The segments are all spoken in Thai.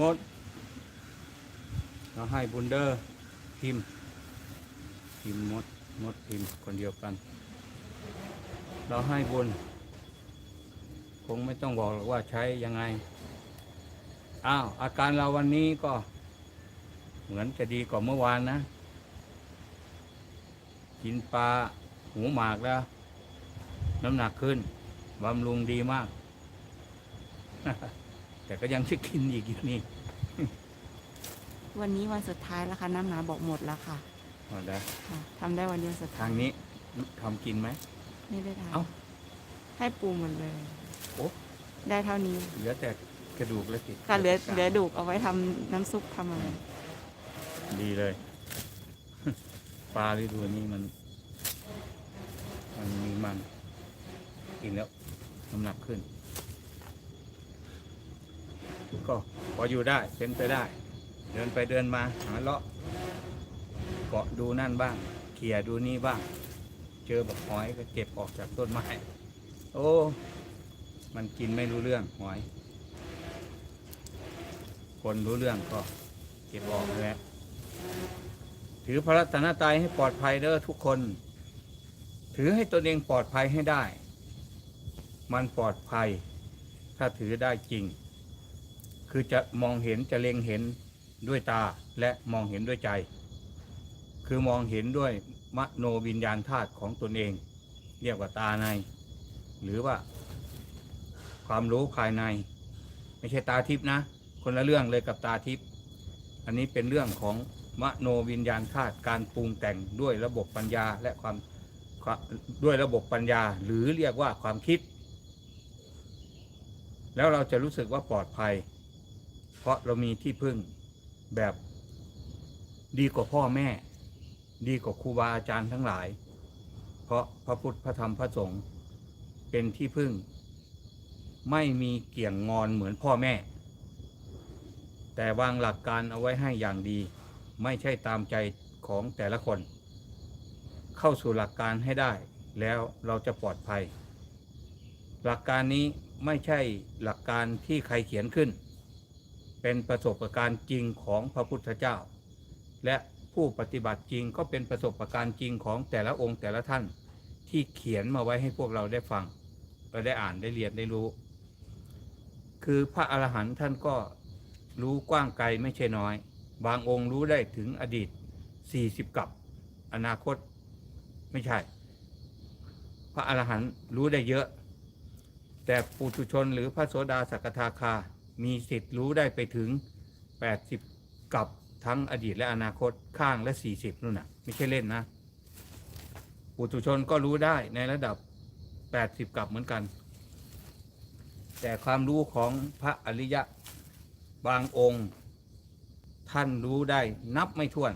มดเราให้บุญเดอร์พิมพ์พิมพ์มดมดพิมพ์คนเดียวกัน เราให้บุญคงไม่ต้องบอกหรอกว่าใช้ยังไง อ้าวอาการเราวันนี้ก็ เหมือนจะดีกว่าเมื่อวานนะ กินปลาหูหมากแล้ว น้ำหนักขึ้นบำรุงดีมาก แต่ก็ยังชิกินอีกอยู่นี่วันนี้วันสุดท้ายแล้วค่ะน้ำหนาบอกหมดแล้วค่ะเอาได้ค่ะทำได้วันเดียวสุดท้าทายงนี้ทำกินไหม ไม่ได้เอ้าทำให้ปูหมดเลย โอ้ได้เท่านี้เหลือแต่กระดูกแล้วสิค่ะเหลือเหลือดูกเอาไว้ทำน้ำซุปทำอะไรดีเลย ปลาฤดูนี้มัน มันมีมัน กินแล้วน้ำหนักขึ้น ก็พออยู่ได้เป็นไปได้ เดินไปเดินมาหาเลาะเกาะดูนั่นบ้าง เขี่ยดูนี่บ้าง เจอบักหอยก็เก็บออกจากต้นไม้โอ้มันกินไม่รู้เรื่องหอย คนรู้เรื่องก็เก็บออกเลยถือพระรัตนตรัยให้ปลอดภัยเด้อทุกคน ถือให้ตนเองปลอดภัยให้ได้ มันปลอดภัย ถ้าถือได้จริง คือจะมองเห็นจะเล็งเห็นด้วยตาและมองเห็นด้วยใจ คือมองเห็นด้วยมโนวิญญาณธาตุของตนเอง เรียกว่าตาใน หรือว่าความรู้ภายใน ไม่ใช่ตาทิพนะ คนละเรื่องเลยกับตาทิพอันนี้เป็นเรื่องของมโนวิญญาณธาตุการปรุงแต่งด้วยระบบปัญญาและความด้วยระบบปัญญา หรือเรียกว่าความคิด แล้วเราจะรู้สึกว่าปลอดภัย เพราะเรามีที่พึ่งแบบดีกว่าพ่อแม่ ดีกว่าครูบาอาจารย์ทั้งหลาย เพราะพระพุทธพระธรรมพระสงฆ์เป็นที่พึ่ง ไม่มีเกี่ยงงอนเหมือนพ่อแม่ แต่วางหลักการเอาไว้ให้อย่างดี ไม่ใช่ตามใจของแต่ละคน เข้าสู่หลักการให้ได้ แล้วเราจะปลอดภัย หลักการนี้ไม่ใช่หลักการที่ใครเขียนขึ้น เป็นประสบการณ์จริงของพระพุทธเจ้า และผู้ปฏิบัติจริงก็เป็นประสบการณ์จริงของแต่ละองค์แต่ละท่านที่เขียนมาไว้ให้พวกเราได้ฟังเราได้อ่านได้เรียนได้รู้ คือพระอรหันต์ท่านก็รู้กว้างไกลไม่ใช่น้อย บางองค์รู้ได้ถึงอดีต 40 กับ อนาคตไม่ใช่ พระอรหันต์รู้ได้เยอะ แต่ปุถุชนหรือพระโสดาสกทาคา มีสิทธิ์รู้ได้ไปถึง 80 กับทั้งอดีตและอนาคตข้างและ 40นู่นน่ะ ไม่ใช่เล่นนะปุถุชนก็รู้ได้ในระดับ 80 กับเหมือนกัน แต่ความรู้ของพระอริยะบางองค์ ท่านรู้ได้นับไม่ถ้วน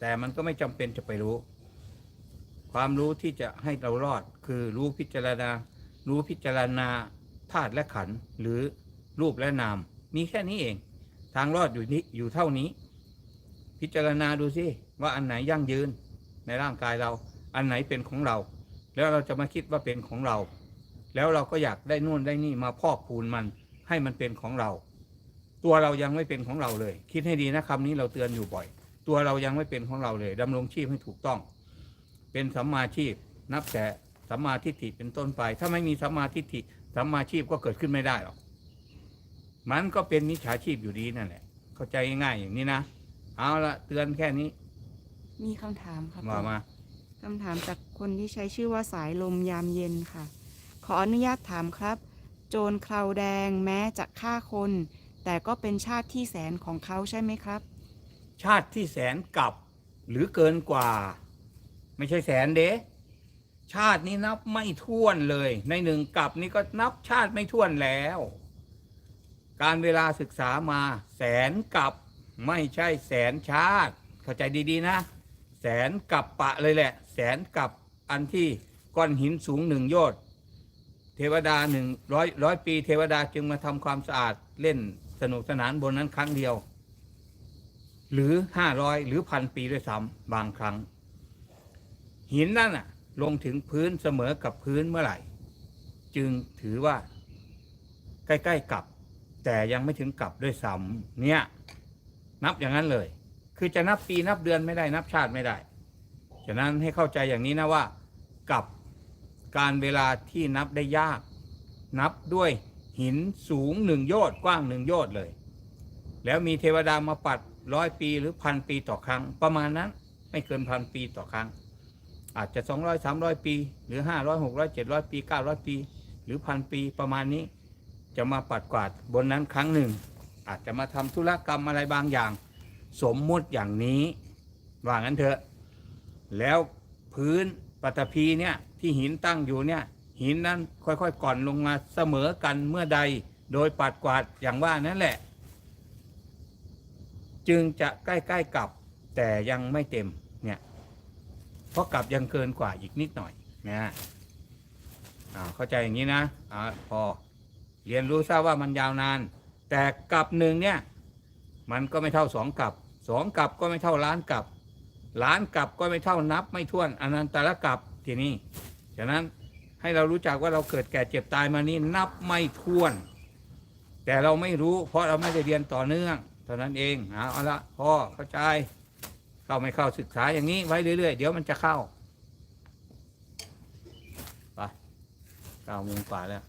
แต่มันก็ไม่จำเป็นจะไปรู้ ความรู้ที่จะให้เรารอดคือรู้พิจารณา รู้พิจารณาธาตุและขันธ์หรือ รูปและนาม มีแค่นี้เอง ทางรอดอยู่นี้อยู่เท่านี้ พิจารณาดูสิว่าอันไหนยั่งยืนในร่างกายเรา อันไหนเป็นของเรา แล้วเราจะมาคิดว่าเป็นของเรา แล้วเราก็อยากได้นู่นได้นี่มาพอกพูนมันให้มันเป็นของเรา ตัวเรายังไม่เป็นของเราเลย คิดให้ดีนะคำนี้เราเตือนอยู่บ่อย ตัวเรายังไม่เป็นของเราเลยดำรงชีพให้ถูกต้อง เป็นสัมมาชีพ นับแต่สัมมาทิฏฐิเป็นต้นไป ถ้าไม่มีสัมมาทิฏฐิสัมมาชีพก็เกิดขึ้นไม่ได้หรอก มันก็เป็นมิจฉาชีพอยู่ดีนั่นแหละ เข้าใจง่ายๆอย่างนี้นะ เอาละเตือนแค่นี้มีคำถามค่ะมาปู่มาคำถามจากคนที่ใช้ชื่อว่าสายลมยามเย็นค่ะ ขออนุญาตถามครับ โจรคราวแดงแม้จะฆ่าคน แต่ก็เป็นชาติที่แสนของเขาใช่ไหมครับ ชาติที่แสนกับหรือเกินกว่า ไม่ใช่แสนเดะชาตินี้นับไม่ถ้วนเลย ในหนึ่งกับนี่ก็นับชาติไม่ถ้วนแล้ว การเวลาศึกษามาแสนกับไม่ใช่แสนชาติ เข้าใจดีๆนะ แสนกับปะเลยแหละ แสนกับอันที่ก้อนหินสูงหนึ่งโยชน์เทวดาหนึ่งร้อยร้อยปี เทวดาจึงมาทำความสะอาดเล่นสนุกสนานบนนั้นครั้งเดียว หรือห้าร้อยหรือพันปีด้วยซ้ำบางครั้ง หินนั่นน่ะลงถึงพื้นเสมอกับพื้นเมื่อไหร่ จึงถือว่า ใกล้ ๆ กับ แต่ยังไม่ถึงกลับด้วยซ้ำเนี่ย นับอย่างนั้นเลย คือจะนับปีนับเดือนไม่ได้นับชาติไม่ได้ ฉะนั้นให้เข้าใจอย่างนี้นะว่า กับการเวลาที่นับได้ยาก นับด้วยหินสูงหนึ่งโยชน์กว้างหนึ่งโยชน์เลย แล้วมีเทวดามาปัดร้อยปีหรือพันปีต่อครั้ง ประมาณนั้นไม่เกินพันปีต่อครั้ง อาจจะสองร้อยสามร้อยปี หรือห้าร้อยหกร้อยเจ็ดร้อยปีเก้าร้อยปี หรือพันปีประมาณนี้ จะมาปัดกวาดบนนั้นครั้งหนึ่ง อาจจะมาทำธุรกรรมอะไรบางอย่าง สมมุติอย่างนี้ว่างั้นเถอะ แล้วพื้นปัตภีเนี่ยที่หินตั้งอยู่เนี่ยหินนั้นค่อยๆก่อนลงมาเสมอกันเมื่อใดโดยปัดกวาดอย่างว่านั่นแหละ จึงจะใกล้ๆกับแต่ยังไม่เต็มเนี่ยเพราะกลับยังเกินกว่าอีกนิดหน่อยนะอ่าเข้าใจอย่างนี้นะอ่าพอ เรียนรู้ทราบว่ามันยาวนาน แต่กลับหนึ่งเนี่ยมันก็ไม่เท่าสองกลับสองกลับก็ไม่เท่าล้านกลับล้านกลับก็ไม่เท่านับ ไม่ถ้วนอนันตรกลับทีนี้ฉะนั้นให้เรารู้จักว่าเราเกิดแก่เจ็บตายมานี้นับไม่ถ้วน แต่เราไม่รู้ เพราะเราไม่ได้เรียนต่อเนื่องเท่านั้นเองเอาเอาละพ่อเข้าใจเข้าไม่เข้าศึกษาอย่างนี้ไว้เรื่อย ๆ เดี๋ยวมันจะเข้าไปเก้าโมงกว่าแล้ว